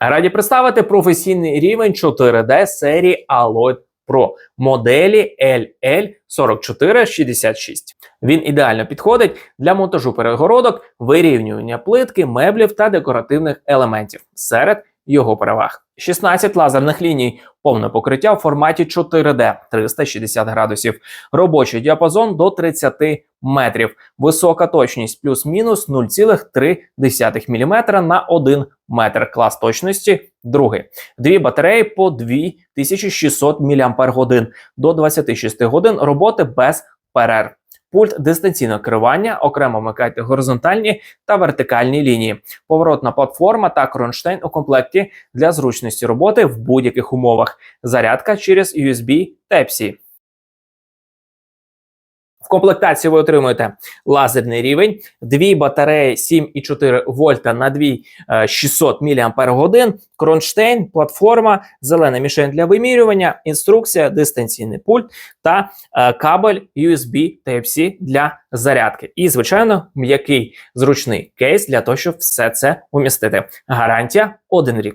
Раді представити професійний рівень 4D серії Alloy Pro моделі LL4466. Він ідеально підходить для монтажу перегородок, вирівнювання плитки, меблів та декоративних елементів серед його переваг. 16 лазерних ліній, повне покриття в форматі 4D 360 градусів, робочий діапазон до 30 метрів, висока точність плюс-мінус 0,3 мм на 1 метр. Клас точності другий. Дві батареї по 2600 мАч до 26 годин роботи без перерв. Пульт дистанційного керування, окремо вмикайте горизонтальні та вертикальні лінії, поворотна платформа та кронштейн у комплекті для зручності роботи в будь-яких умовах. Зарядка через USB Type-C. В комплектації ви отримуєте лазерний рівень, дві батареї 7,4 вольта на дві е, 600 мАч, кронштейн, платформа, зелена мішень для вимірювання, інструкція, дистанційний пульт та е, кабель USB Type-C для зарядки. І, звичайно, м'який зручний кейс для того, щоб все це умістити. Гарантія 1 рік.